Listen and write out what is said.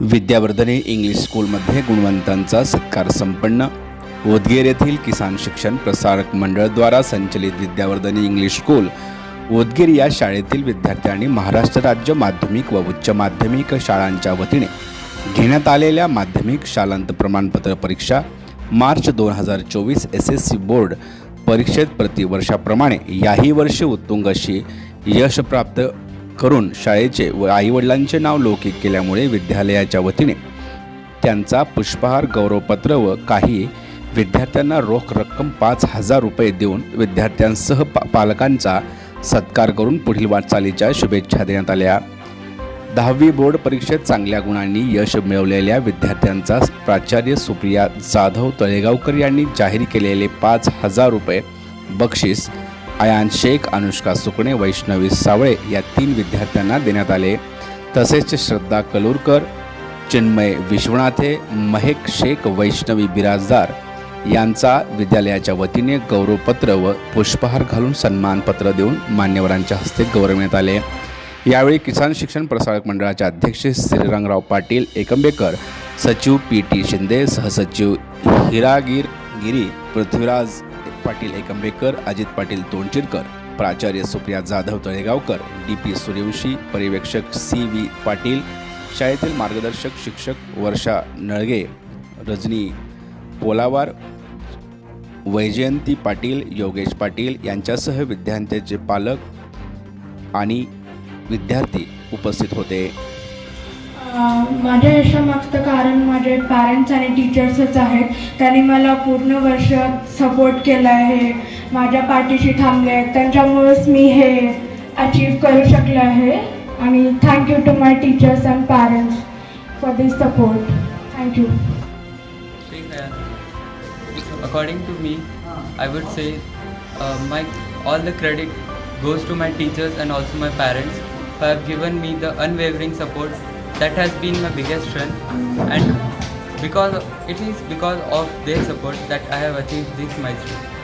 विद्यावर्धने English स्कूलमध्ये गुणवंतांचा सत्कार संपन्न. उदगीर येथील किसान शिक्षण प्रसारक मंडळद्वारा संचलित विद्यावर्धने इंग्लिश स्कूल उदगीर या शाळेतील विद्यार्थ्यांनी महाराष्ट्र राज्य माध्यमिक व उच्च माध्यमिक शाळांच्या वतीने घेण्यात आलेल्या माध्यमिक शालांत प्रमाणपत्र परीक्षा मार्च दोन हजार चोवीस एस एस सी बोर्ड परीक्षेत प्रतिवर्षाप्रमाणे याही वर्षी उत्तुंग अशी यश प्राप्त करून शाळेचे व आईवडिलांचे नाव लौकिक केल्यामुळे विद्यालयाच्या वतीने त्यांचा पुष्पहार गौरवपत्र व काही विद्यार्थ्यांना रोख रक्कम पाच हजार रुपये देऊन विद्यार्थ्यांसह पा पालकांचा सत्कार करून पुढील वाटचालीच्या शुभेच्छा देण्यात आल्या. दहावी बोर्ड परीक्षेत चांगल्या गुणांनी यश मिळवलेल्या विद्यार्थ्यांचा प्राचार्य सुप्रिया जाधव तळेगावकर यांनी जाहीर केलेले पाच हजार रुपये बक्षीस अयान शेख अनुष्का सुकणे वैष्णवी सावळे या तीन विद्यार्थ्यांना देण्यात आले. तसेच श्रद्धा कलूरकर चिन्मय विश्वनाथे महेक शेख वैष्णवी बिराजदार यांचा विद्यालयाच्या वतीने गौरवपत्र व पुष्पहार घालून सन्मानपत्र देऊन मान्यवरांच्या हस्ते गौरवण्यात आले. यावेळी किसान शिक्षण प्रसारक मंडळाचे अध्यक्ष श्रीरंगराव पाटील एकंबेकर सचिव पी टी शिंदे सहसचिव हिरागीर गिरी पृथ्वीराज पाटील एकंबेकर अजित पाटील तोंडचिरकर प्राचार्य सुप्रिया जाधव तळेगावकर डी पी सूर्यवंशी पर्यवेक्षक सी व्ही पाटील शाळेतील मार्गदर्शक शिक्षक वर्षा नळगे रजनी पोलावार वैजयंती पाटील योगेश पाटील यांच्यासह विद्यार्थ्यांचे पालक आणि विद्यार्थी उपस्थित होते. माझ्या यशामागचं कारण माझे पॅरेंट्स आणि टीचर्सच आहेत. त्यांनी मला पूर्ण वर्ष सपोर्ट केला आहे. माझ्या पाठीशी थांबले आहेत. त्यांच्यामुळेच मी हे अचीव करू शकले आहे. आणि thank you to my teachers and parents for this support thank you Think, uh, according to me, I would say uh, my all the credit goes to my teachers and also my parents who have given that has been my biggest strength and because it is because of their support that I have achieved this milestone.